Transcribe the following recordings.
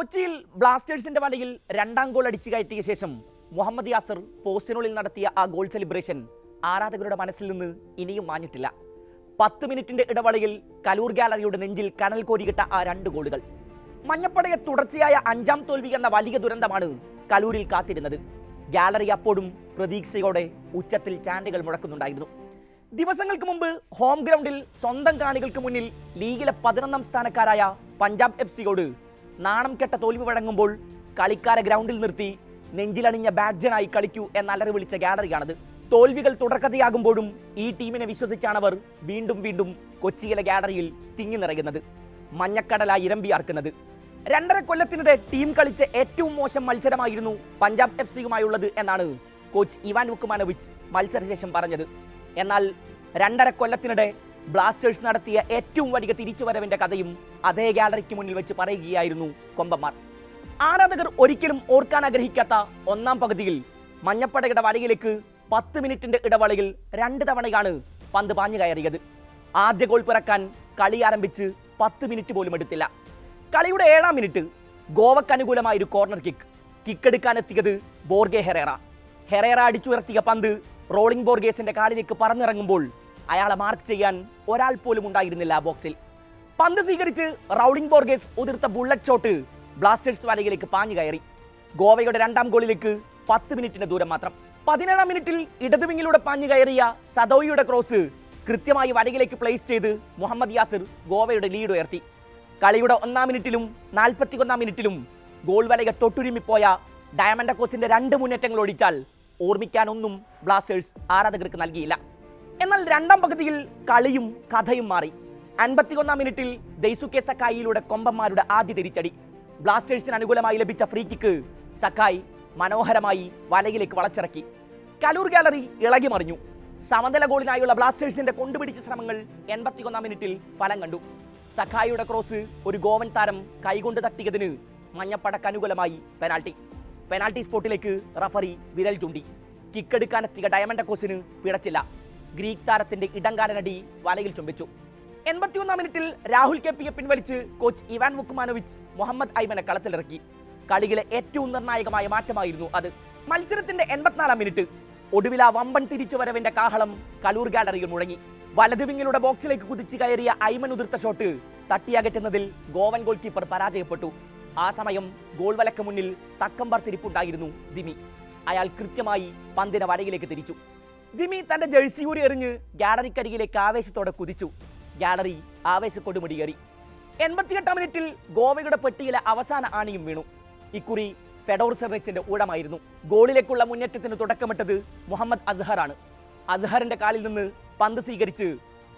കൊച്ചിയിൽ ബ്ലാസ്റ്റേഴ്സിന്റെ വലയിൽ രണ്ടാം ഗോൾ അടിച്ചു കയറ്റിയ ശേഷം മുഹമ്മദ് യാസർ പോസ്റ്റിനുള്ളിൽ നടത്തിയ ആ ഗോൾ സെലിബ്രേഷൻ ആരാധകരുടെ മനസ്സിൽ നിന്ന് ഇനിയും മാഞ്ഞിട്ടില്ല. പത്ത് മിനിറ്റിന്റെ ഇടവേളയിൽ കലൂർ ഗാലറിയുടെ നെഞ്ചിൽ കനൽ കോരികിട്ട ആ രണ്ട് ഗോളുകൾ. മഞ്ഞപ്പടയെ തുടർച്ചയായ അഞ്ചാം തോൽവി എന്ന വലിയ ദുരന്തമാണ് കലൂരിൽ കാത്തിരുന്നത്. ഗാലറി അപ്പോഴും പ്രതീക്ഷയോടെ ഉച്ചത്തിൽ ചാൻഡുകൾ മുഴക്കുന്നുണ്ടായിരുന്നു. ദിവസങ്ങൾക്ക് മുമ്പ് ഹോം ഗ്രൗണ്ടിൽ സ്വന്തം കാണികൾക്ക് മുന്നിൽ ലീഗിലെ പതിനൊന്നാം സ്ഥാനക്കാരായ പഞ്ചാബ് എഫ് സിയോട് നാണം കെട്ട തോൽവി വഴങ്ങുമ്പോൾ കളിക്കാരെ ഗ്രൗണ്ടിൽ നിർത്തി നെഞ്ചിലണിഞ്ഞ ബാഡ്ജനായി കളിക്കൂ എന്ന അലറി വിളിച്ച ഗാലറിയാണത്. തോൽവികൾ തുടർക്കഥയാകുമ്പോഴും ഈ ടീമിനെ വിശ്വസിച്ചാണവർ വീണ്ടും വീണ്ടും കൊച്ചിയിലെ ഗാലറിയിൽ തിങ്ങി നിറയുന്നത്. മഞ്ഞക്കടലായി ഇരമ്പിയാർക്കുന്നത് രണ്ടര കൊല്ലത്തിനിടെ ടീം കളിച്ച ഏറ്റവും മോശം മത്സരമായിരുന്നു പഞ്ചാബ് എഫ് സിയുമായുള്ളത് എന്നാണ് കോച്ച് ഇവാൻ വുക്കുമാനോവിച്ച് മത്സരശേഷം പറഞ്ഞത്. എന്നാൽ രണ്ടര കൊല്ലത്തിനിടെ ബ്ലാസ്റ്റേഴ്സ് നടത്തിയ ഏറ്റവും വലിയ തിരിച്ചുവരവിന്റെ കഥയും അതേ ഗാലറിക്ക് മുന്നിൽ വെച്ച് പറയുകയായിരുന്നു കൊമ്പന്മാർ. ആരാധകർ ഒരിക്കലും ഓർക്കാൻ ആഗ്രഹിക്കാത്ത ഒന്നാം പകുതിയിൽ മഞ്ഞപ്പടയുടെ വലയിലേക്ക് പത്ത് മിനിറ്റിന്റെ ഇടവേളയിൽ രണ്ട് തവണയാണ് പന്ത് പാഞ്ഞു കയറിയത്. ആദ്യ ഗോൾ പിറക്കാൻ കളി ആരംഭിച്ച് പത്ത് മിനിറ്റ് പോലും എടുത്തില്ല. കളിയുടെ ഏഴാം മിനിറ്റ് ഗോവക്ക് അനുകൂലമായ ഒരു കോർണർ കിക്ക്. കിക്ക് എടുക്കാനെത്തിയത് ബോർഗെ ഹെറേറ. ഹെറേറ അടിച്ചുയർത്തിയ പന്ത് റോളിംഗ് ബോർഗേസിന്റെ കാലിലേക്ക് പറന്നിറങ്ങുമ്പോൾ അയാളെ മാർക്ക് ചെയ്യാൻ ഒരാൾ പോലും ഉണ്ടായിരുന്നില്ല ആ ബോക്സിൽ പന്ത് സ്വീകരിച്ച് റൗളിംഗ് ബോർഗേസ് ഉതിർത്ത ബുള്ളറ്റ് ഷോട്ട് ബ്ലാസ്റ്റേഴ്സ് വലയിലേക്ക് പാഞ്ഞു കയറി. ഗോവയുടെ രണ്ടാം ഗോളിലേക്ക് പത്ത് മിനിറ്റിന്റെ ദൂരം മാത്രം. പതിനേഴാം മിനിറ്റിൽ ഇടതുവിങ്ങിലൂടെ പാഞ്ഞു കയറിയ സദോയിയുടെ ക്രോസ് കൃത്യമായി വലയിലേക്ക് പ്ലേസ് ചെയ്ത് മുഹമ്മദ് യാസിർ ഗോവയുടെ ലീഡ് ഉയർത്തി. കളിയുടെ ഒന്നാം മിനിറ്റിലും നാൽപ്പത്തി ഒന്നാം മിനിറ്റിലും ഗോൾ വലയെ തൊട്ടുരുമിപ്പോയ ഡയമണ്ട് കോസിന്റെ രണ്ട് മുന്നേറ്റങ്ങൾ ഒഴിച്ചാൽ ഓർമ്മിക്കാനൊന്നും ബ്ലാസ്റ്റേഴ്സ് ആരാധകർക്ക് നൽകിയില്ല. എന്നാൽ രണ്ടാം പകുതിയിൽ കളിയും കഥയും മാറി. അൻപത്തിയൊന്നാം മിനിറ്റിൽ ദൈസുക്കെ സക്കായിയിലൂടെ കൊമ്പന്മാരുടെ ആദ്യ തിരിച്ചടി. ബ്ലാസ്റ്റേഴ്സിന് അനുകൂലമായി ലഭിച്ച ഫ്രീ കിക്ക് സക്കായി മനോഹരമായി വലയിലേക്ക് വളച്ചിറക്കി. കലൂർ ഗാലറി ഇളകി മറിഞ്ഞു. സമനില ഗോളിനായുള്ള ബ്ലാസ്റ്റേഴ്സിന്റെ കൊണ്ടുപിടിച്ച ശ്രമങ്ങൾ എൺപത്തിയൊന്നാം മിനിറ്റിൽ ഫലം കണ്ടു. സഖായിയുടെ ക്രോസ് ഒരു ഗോവൻ താരം കൈകൊണ്ട് തട്ടിയതിന് മഞ്ഞപ്പടക്ക് അനുകൂലമായി പെനാൾട്ടി പെനാൽറ്റി സ്പോട്ടിലേക്ക് റഫറി വിരൽ ചൂണ്ടി. കിക്കെടുക്കാനെത്തിയ ഡയമണ്ട കോസിന് പിടച്ചില്ല ഗ്രീക്ക് താരത്തിന്റെ ഇടങ്കാലനടി വലയിൽ ചുംബിച്ചു. എൺപത്തിയൊന്നാം മിനിറ്റിൽ രാഹുൽ കെ പിയെ പിൻവലിച്ച് കോച്ച് ഇവാൻ വുക്കുമാനോവിച്ച് മുഹമ്മദ് ഐമനെ കളത്തിലിറക്കി. കളിയിലെ ഏറ്റവും നിർണായകമായ മാറ്റമായിരുന്നു അത്. മത്സരത്തിന്റെ എൺപത്തിനാലാം മിനിറ്റ്. ഒടുവിൽ ആ വമ്പൻ തിരിച്ചുവരവിന്റെ കാഹളം കലൂർ ഗാലറിയിൽ മുഴങ്ങി. വലത് വിങ്ങിലൂടെ ബോക്സിലേക്ക് കുതിച്ചു കയറിയ ഐമൻ ഉതിർത്ത ഷോട്ട് തട്ടിയകറ്റുന്നതിൽ ഗോവൻ ഗോൾ കീപ്പർ പരാജയപ്പെട്ടു. ആ സമയം ഗോൾ വലക്ക മുന്നിൽ തക്കമ്പർ തിരിപ്പുണ്ടായിരുന്നു ദിമി. അയാൾ കൃത്യമായി പന്തിനെ വലയിലേക്ക് തിരിച്ചു. ദിമി തന്റെ ജേഴ്സി കൂടി എറിഞ്ഞ് ഗാലറിക്കരികിലേക്ക് ആവേശത്തോടെ കുതിച്ചു. ഗാലറി ആവേശക്കൊടുമുടിയേറി എൺപത്തിയെട്ടാം മിനിറ്റിൽ ഗോവയുടെ പെട്ടിയിലെ അവസാന ആണിയും വീണു. ഇക്കുറി ഫെഡോർ സെറച്ചിന്റെ ഊഴമായിരുന്നു. ഗോളിലേക്കുള്ള മുന്നേറ്റത്തിന് തുടക്കമിട്ടത് മുഹമ്മദ് അസ്ഹറാണ്. അസ്ഹറിന്റെ കാലിൽ നിന്ന് പന്ത് സ്വീകരിച്ച്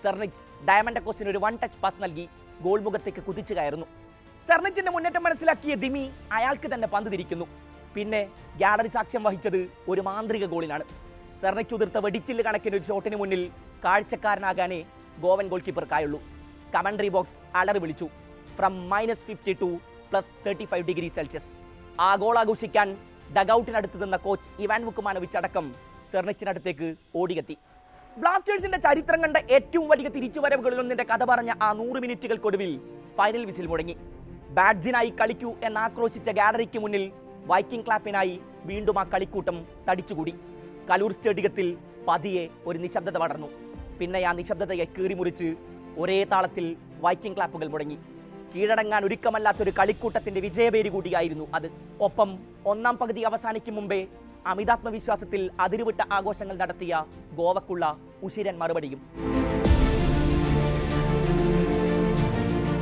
സെർണിക്സ് ഡയമണ്ട് കോസിന് ഒരു വൺ ടച്ച് പാസ് നൽകി ഗോൾ മുഖത്തേക്ക് കുതിച്ചു കയറുന്നു. സെർണിച്ചിന്റെ മുന്നേറ്റം മനസ്സിലാക്കിയ ദിമി അയാൾക്ക് തന്നെ പന്ത് തിരിക്കുന്നു. പിന്നെ ഗാലറി സാക്ഷ്യം വഹിച്ചത് ഒരു മാന്ത്രിക ഗോളിനാണ്. സെർണിച്ച് ഉതിർത്ത വെടിച്ചിൽ കണക്കിന് ഒരു ഷോട്ടിന് മുന്നിൽ കാഴ്ചക്കാരനാകാനേ ഗോവൻ ഗോൾ കീപ്പർക്കായുള്ളൂ കമൻട്രി ബോക്സ് അലറി വിളിച്ചു. From minus fifty to plus thirty five degree Celsius ആ ഗോൾ ആഘോഷിക്കാൻ ഡഗൌട്ടിനടുത്ത് നിന്ന കോച്ച് ഇവാൻ വുക്കുമാനോവിച്ച് അടക്കം സെർണിച്ചിനടുത്തേക്ക് ഓടിയെത്തി. ബ്ലാസ്റ്റേഴ്സിന്റെ ചരിത്രം കണ്ട ഏറ്റവും വലിയ തിരിച്ചുവരവുകളിലൊന്നിന്റെ കഥ പറഞ്ഞ ആ നൂറ് മിനിറ്റുകൾക്കൊടുവിൽ ഫൈനൽ വിസിൽ മുടങ്ങി. ബാഡ്ജിനായി കളിക്കൂ എന്ന് ആക്രോശിച്ച ഗാലറിക്ക് മുന്നിൽ വൈക്കിംഗ് ക്ലാപ്പിനായി വീണ്ടും ആ കളിക്കൂട്ടം തടിച്ചുകൂടി. കലൂർ സ്റ്റേഡിയത്തിൽ പതിയെ ഒരു നിശബ്ദത വളർന്നു പിന്നെ ആ നിശബ്ദതയെ കീറിമുറിച്ച് ഒരേ താളത്തിൽ വൈക്കിംഗ് ക്ലാപ്പുകൾ മുടങ്ങി. കീഴടങ്ങാൻ ഒരുക്കമല്ലാത്തൊരു കളിക്കൂട്ടത്തിന്റെ വിജയപേര് കൂടിയായിരുന്നു അത്. ഒപ്പം ഒന്നാം പകുതി അവസാനിക്കും മുമ്പേ അമിതാത്മവിശ്വാസത്തിൽ അതിരുവിട്ട ആഘോഷങ്ങൾ നടത്തിയ ഗോവക്കുള്ള ഉശിരൻ മറുപടിയും.